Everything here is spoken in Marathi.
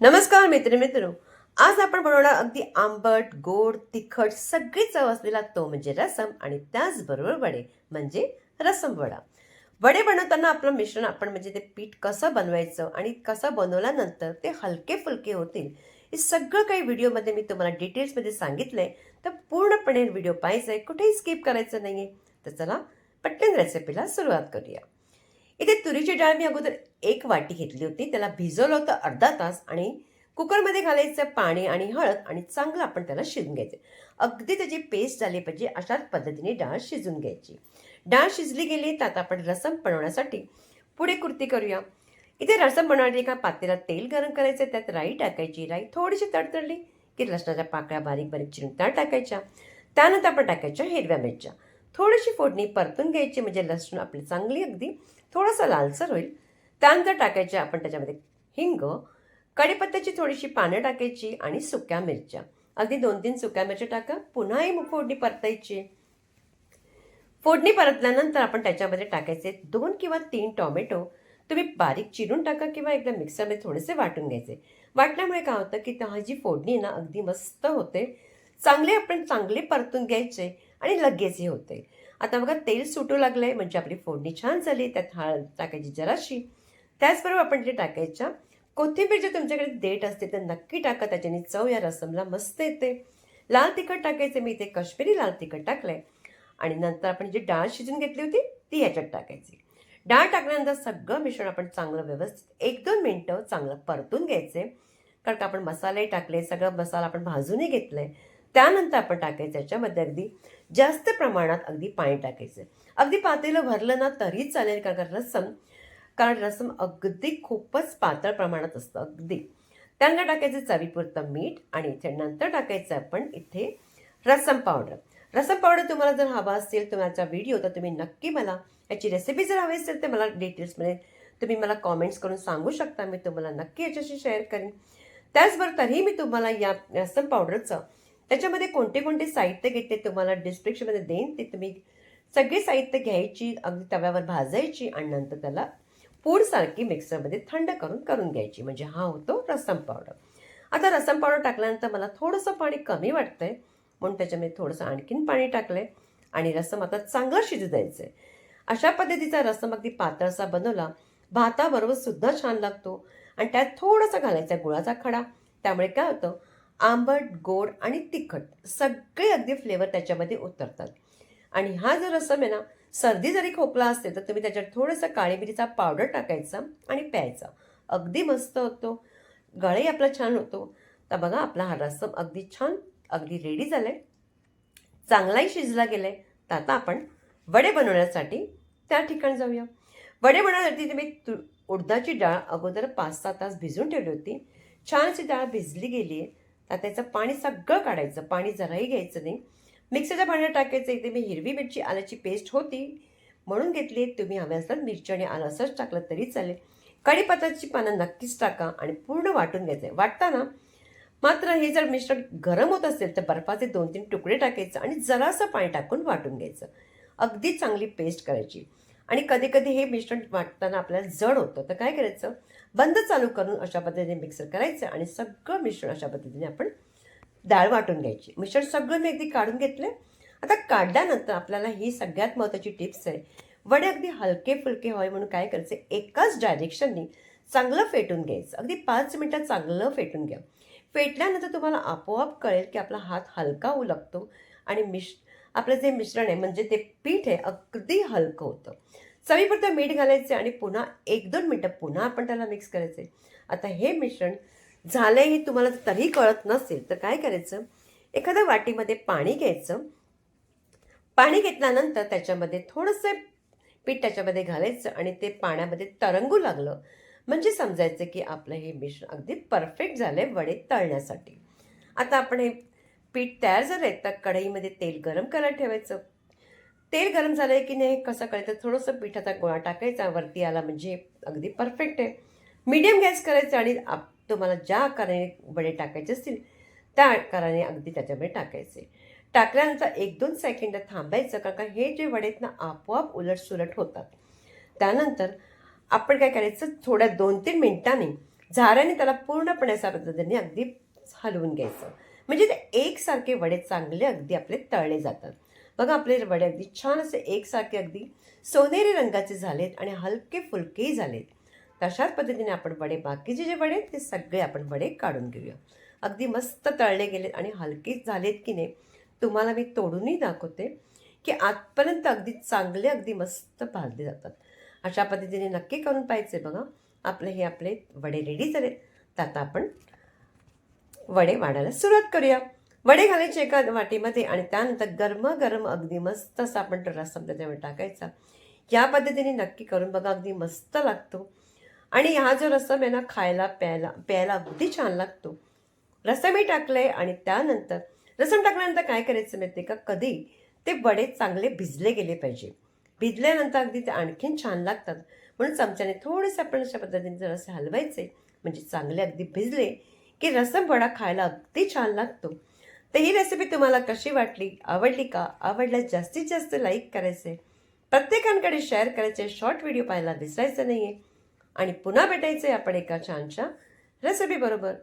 नमस्कार मित्र मित्र. आज आपण बनवणार अगदी आंबट गोड तिखट सगळी चव असलेला तो म्हणजे रसम आणि त्याचबरोबर वडे म्हणजे रसम वडा. वडे बनवताना आपलं मिश्रण आपण म्हणजे ते पीठ कसं बनवायचं आणि कसं बनवल्यानंतर ते हलके फुलके होतील हे सगळं काही व्हिडिओमध्ये मी तुम्हाला डिटेल्समध्ये सांगितलंय. तर पूर्णपणे व्हिडिओ पाहायचा आहे कुठेही स्किप करायचं नाही आहे तर चला पटकन रेसिपीला सुरुवात करूया. इथे तुरीची डाळ मी अगोदर एक वाटी घेतली होती. त्याला भिजवलं होतं अर्धा तास आणि कुकरमध्ये घालायचं पाणी आणि हळद आणि चांगलं आपण त्याला शिजून घ्यायचं. अगदी त्याची पेस्ट झाली पाहिजे अशाच पद्धतीने डाळ शिजून घ्यायची. डाळ शिजली गेली तर आता आपण रसम बनवण्यासाठी पुढे कृती करूया. इथे रसम बनवण्यासाठी एका पातेला तेल गरम करायचं त्यात राई टाकायची. राई थोडीशी तडतडली की लसणाच्या पाकळ्या बारीक बारीक चिरून त्या टाकायच्या. त्यानंतर आपण टाकायच्या हिरव्या मिरच्या. थोडीशी फोडणी परतून घ्यायची म्हणजे लसूण आपली चांगली अगदी थोडंसं लालसर होईल. त्यानंतर टाकायचे आपण त्याच्यामध्ये हिंग कढीपत्त्याची थोडीशी पानं टाकायची आणि सुक्या मिरच्या. अगदी दोन तीन सुक्या मिरच्या टाका पुन्हा ही फोडणी परतायची. फोडणी परतल्यानंतर आपण त्याच्यामध्ये टाकायचे दोन किंवा तीन टॉमॅटो. तुम्ही बारीक चिरून टाका किंवा एकदा मिक्सरमध्ये थोडेसे वाटून घ्यायचे. वाटल्यामुळे काय होतं की हा जी फोडणी आहे ना अगदी मस्त होते. चांगले आपण चांगले परतून घ्यायचे. आणि लगेचही होते. आता बघा तेल सुटू लागलंय म्हणजे आपली फोडणी छान झाली त्यात हळद टाकायची जराशी. त्याचबरोबर आपण जे टाकायच्या कोथिंबीर जर तुमच्याकडे देठ असते तर नक्की टाका त्याच्याने चव या रसमला मस्त येते. लाल तिखट टाकायचे मी इथे काश्मीरी लाल तिखट टाकलंय. आणि नंतर आपण जी डाळ शिजून घेतली होती ती ह्याच्यात टाकायची. डाळ टाकल्यानंतर सगळं मिश्रण आपण चांगलं व्यवस्थित एक दोन मिनटं चांगलं परतून घ्यायचे. कारण का आपण मसालाही टाकले सगळं मसाला आपण भाजूनही घेतलंय. त्यानंतर आपण टाकायचं याच्यामध्ये अगदी जास्त प्रमाणात अगदी पाणी टाकायचं. अगदी पातेलं भरलं ना तरी चालेल कारण का रसम कारण रसम अगदी खूपच पातळ प्रमाणात असतं अगदी. त्यानंतर टाकायचं चवीपुरतं मीठ आणि इथे नंतर टाकायचं आपण इथे रसम पावडर. रसम पावडर तुम्हाला जर हवा असेल तुम्हाला व्हिडिओ तर तुम्ही नक्की मला याची रेसिपी जर हवी असेल तर मला डिटेल्समध्ये तुम्ही मला कॉमेंट्स करून सांगू शकता मी तुम्हाला नक्की याच्याशी शेअर करेन. त्याचबरोबर तरीही मी तुम्हाला या रसम पावडरचं त्याच्यामध्ये कोणते कोणते साहित्य घेते तुम्हाला डिस्क्रिप्शनमध्ये देईन. ते तुम्ही सगळी साहित्य घ्यायची अगदी तव्यावर भाजायची आणि नंतर त्याला पूडसारखी मिक्सरमध्ये थंड करून करून घ्यायची. म्हणजे हा होतो रसम पावडर. आता रसम पावडर टाकल्यानंतर मला थोडंसं पाणी कमी वाटतं आहे म्हणून त्याच्यामध्ये थोडंसं आणखीन पाणी टाकलंय. आणि रसम आता चांगलं शिजू द्यायचं आहे अशा पद्धतीचा रसम अगदी पातळसा बनवला भाताबरोबर सुद्धा छान लागतो. आणि त्यात थोडासा घालायचा गुळाचा खडा. त्यामुळे काय होतं आंबट गोड आणि तिखट सगळे अगदी फ्लेवर त्याच्यामध्ये उतरतात. आणि हा जो रसम आहे ना सर्दी जरी खोकला असते तर तुम्ही त्याच्यात थोडंसं काळी मिरीचा पावडर टाकायचा आणि प्यायचा. अगदी मस्त होतो. गळही आपला छान होतो. तर बघा आपला हा रसम अगदी छान अगदी रेडी झाला आहे चांगलाही शिजला गेला आहे तर आता आपण वडे बनवण्यासाठी त्या ठिकाणी जाऊया. वडे बनवण्यासाठी तुम्ही तु उडदाची डाळ अगोदर पाच सहा तास भिजून ठेवली होती. छानशी डाळ भिजली गेली आहे तर त्याचं पाणी सगळं काढायचं पाणी जराही घ्यायचं नाही. मिक्सरच्या भांड्यात टाकायचं इथे मी हिरवी मिरची आल्याची पेस्ट होती. म्हणून घेतली तुम्ही हवे असतात मिरची आणि आलं असंच टाकलं तरी चालेल. कढीपत्त्याची पानं नक्कीच टाका आणि पूर्ण वाटून घ्यायचं आहे. वाटताना मात्र हे जर मिश्रण गरम होत असेल तर बर्फाचे दोन तीन तुकडे टाकायचं आणि जरासं पाणी टाकून वाटून घ्यायचं. अगदी चांगली पेस्ट करायची. आणि कधी कधी हे मिश्रण वाटताना आपल्याला जड होतं. तर काय करायचं? बंद चालू करून अशा पद्धतीने मिक्सर करायचं आणि सगळं मिश्रण अशा पद्धतीने आपण डाळ वाटून घ्यायची. मिश्रण सगळं मी अगदी काढून घेतलं आता काढल्यानंतर आपल्याला ही सगळ्यात महत्त्वाची टिप्स आहे. वडे अगदी हलके फुलके व्हावे म्हणून काय करायचं? एकाच डायरेक्शननी चांगलं फेटून घ्यायचं. अगदी पाच मिनटं चांगलं फेटून घ्या. फेटल्यानंतर तुम्हाला आपोआप कळेल की आपला हात हलका होऊ लागतो आणि मिश आपलं जे मिश्रण आहे म्हणजे ते पीठ आहे अगदी हलकं होतं. चवीपुरतं मीठ घालायचे आणि पुन्हा एक दोन मिनटं पुन्हा आपण त्याला मिक्स करायचे आता हे मिश्रण झालं हे तुम्हाला तरी कळत नसेल तर काय करायचं? एखाद्या वाटीमध्ये पाणी घ्यायचं. पाणी घेतल्यानंतर त्याच्यामध्ये थोडंसं पीठ त्याच्यामध्ये घालायचं आणि ते पाण्यामध्ये तरंगू लागलं. म्हणजे समजायचं की आपलं हे मिश्रण अगदी परफेक्ट झालंय वडे तळण्यासाठी. आता आपण हे पीठ तयार झालं आहे तर कढईमध्ये तेल गरम करायला ठेवायचं. तेल गरम झालं आहे की नाही कसं कळतं थोडंसं पिठाचा गोळा टाकायचा वरती आला म्हणजे अगदी परफेक्ट आहे. मीडियम गॅस करायचं आणि आप तुम्हाला ज्या आकाराने वडे टाकायचे असतील त्या आकाराने अगदी त्याच्यामध्ये टाकायचे. टाकल्यानंतर एक दोन सेकंड थांबायचं कारण का हे जे वडे आहेत ना आपोआप उलटसुलट होतात. त्यानंतर आपण काय करायचं थोड्या दोन तीन मिनटांनी झाऱ्याने त्याला पूर्णपणे अशा पद्धतीने अगदी हलवून घ्यायचं. म्हणजे ते एकसारखे वडे चांगले अगदी आपले तळले जातात. बघा आपले वडे अगदी छान असे एकसारखे अगदी सोनेरी रंगाचे झालेत आणि हलके फुलकेही झालेत. तशाच पद्धतीने आपण वडे बाकीचे जे वडे आहेत ते सगळे आपण वडे काढून घेऊया. अगदी मस्त तळले गेलेत आणि हलके झालेत की नाही तुम्हाला मी तोडूनही दाखवते की आजपर्यंत अगदी चांगले अगदी मस्त भाजले जातात. अशा पद्धतीने नक्की करून पाहिजे बघा. आपले हे आपले वडे रेडी झाले तर आता आपण वडे वाढायला सुरुवात करूया. वडे घालायचे एका वाटीमध्ये आणि त्यानंतर गरम गरम अगदी मस्त असा आपण तो त्याच्यामध्ये त्याच्यावर टाकायचा. या पद्धतीने नक्की करून बघा अगदी मस्त लागतो. आणि हा जो रस्सा आहे ना खायला प्यायला प्यायला अगदी छान लागतो. रसमही टाकलंय आणि त्यानंतर रसम टाकल्यानंतर काय करायचं माहिती का? कधी ते वडे चांगले भिजले गेले पाहिजे. भिजल्यानंतर अगदी ते आणखीन छान लागतात. म्हणून चमच्याने थोडेसे आपण अशा पद्धतीने जर हलवायचे म्हणजे चांगले अगदी भिजले की रसम वडा खायला अगदी छान लागतो. तर ही रेसिपी तुम्हाला कशी वाटली? आवडली का? आवडल्यास जास्तीत जास्त लाईक करायचे. प्रत्येकांकडे शेअर करायचे. शॉर्ट व्हिडिओ पाहायला विसरायचं नाही आहे आणि पुन्हा भेटायचे आपण एका छानशा रेसिपी बरोबर.